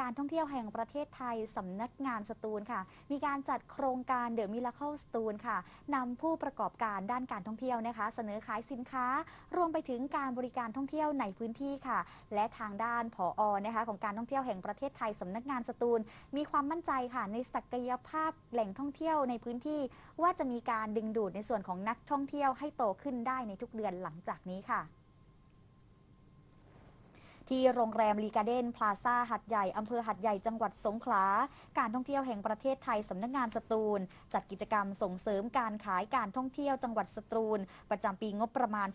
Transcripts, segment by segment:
การท่องเที่ยวแห่งประเทศไทยสำนักงานสตูลค่ะ มีการจัดโครงการเดอะมิ r เคิลสตูลค่ะนำผู้ประกอบการด้านการท่องเที่ยวนะคะ เสนอขายสินค้า รวมไปถึงการบริการท่องเที่ยวในพื้นที่ค่ะ และทางด้านผออนะคะ ของการท่องเที่ยวแห่งประเทศไทยสำนักงานสตูล มีความมั่นใจค่ะ ในศักยภาพแหล่งท่องเที่ยวในพื้นที่ ว่าจะมีการดึงดูดในส่วนของนักท่องเที่ยวให้โตขึ้นได้ในทุกเดือนหลังจากนี้ค่ะ ที่โรงแรมลีกาเดนพลาซ่าหัดใหญ่อำเภอหัดใหญ่จังหวัดสงขลา การท่องเที่ยวแห่งประเทศไทยสำนักงานสตูล จัดกิจกรรมส่งเสริมการขายการท่องเที่ยวจังหวัดสตูล ประจำปีงบประมาณ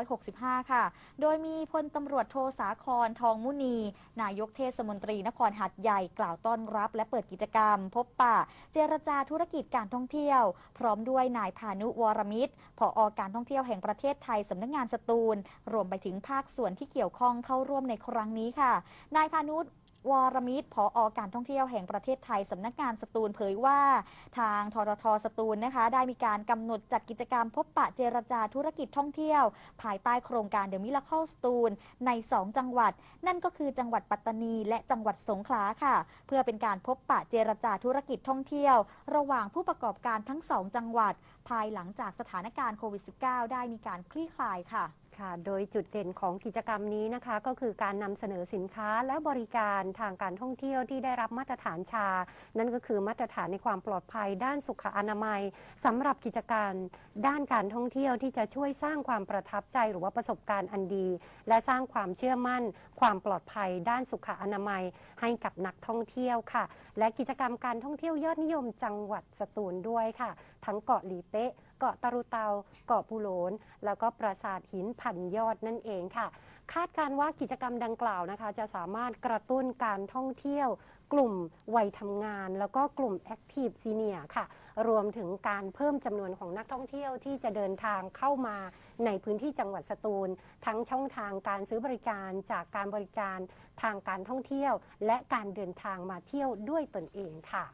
2565 ค่ะ โดยมีพลตำรวจโทสาครทองมุนี นายกเทศมนตรีนครหัดใหญ่กล่าวต้อนรับ และเปิดกิจกรรม พบปะ เจรจาธุรกิจการท่องเที่ยว พร้อมด้วยนายพานุวรมิตรผออการท่องเที่ยวแห่งประเทศไทยสำนักงานสตูล รวมไปถึงภาคส่วนที่เกี่ยวข้องเข้าร่วม่วมในครั้งนี้ค่ะ นายพานุวรมิตรผออการท่องเที่ยวแห่งประเทศไทยสำนักงานสตูลเผยว่า ทางทรทสตูลนะคะ ได้มีการกำหนดจัดกิจกรรมพบปะเจรจาธุรกิจท่องเที่ยว ภายใต้โครงการเดอะมิ r เคิลสตูลใน 2 จังหวัด นั่นก็คือจังหวัดปัตตานี และจังหวัดสงขลาค่ะ เพื่อเป็นการพบปะเจรจาธุรกิจท่องเที่ยว ระหว่างผู้ประกอบการทั้ง 2 จังหวัดภายหลังจากสถานการณ์โควิด -19 ได้มีการคลี่คลายค่ะ ค่ะ โดยจุดเด่นของกิจกรรมนี้นะคะ ก็คือการนำเสนอสินค้าและบริการทางการท่องเที่ยวที่ได้รับมาตรฐานชา นั่นก็คือมาตรฐานในความปลอดภัย ด้านสุขอนามัยสำหรับกิจการด้านการท่องเที่ยวที่จะช่วยสร้างความประทับใจหรือว่าประสบการณ์อันดี และสร้างความเชื่อมั่น ความปลอดภัย ด้านสุขอนามัย ให้กับนักท่องเที่ยวค่ะ และกิจกรรมการท่องเที่ยวยอดนิยมจังหวัดสตูลด้วยค่ะ ทั้งเกาะหลีเป๊ะ เกาะตารุเตา เกาะปูโหลน แล้วก็ปราสาทหินพันยอดนั่นเองค่ะ คาดการว่ากิจกรรมดังกล่าวนะคะ จะสามารถกระตุ้นการท่องเที่ยว กลุ่มวัยทำงาน แล้วก็กลุ่ม Active Senior ค่ะ รวมถึงการเพิ่มจำนวนของนักท่องเที่ยวที่จะเดินทางเข้ามาในพื้นที่จังหวัดสตูล ทั้งช่องทางการซื้อบริการจากการบริการทางการท่องเที่ยว และการเดินทางมาเที่ยวด้วยตนเองค่ะ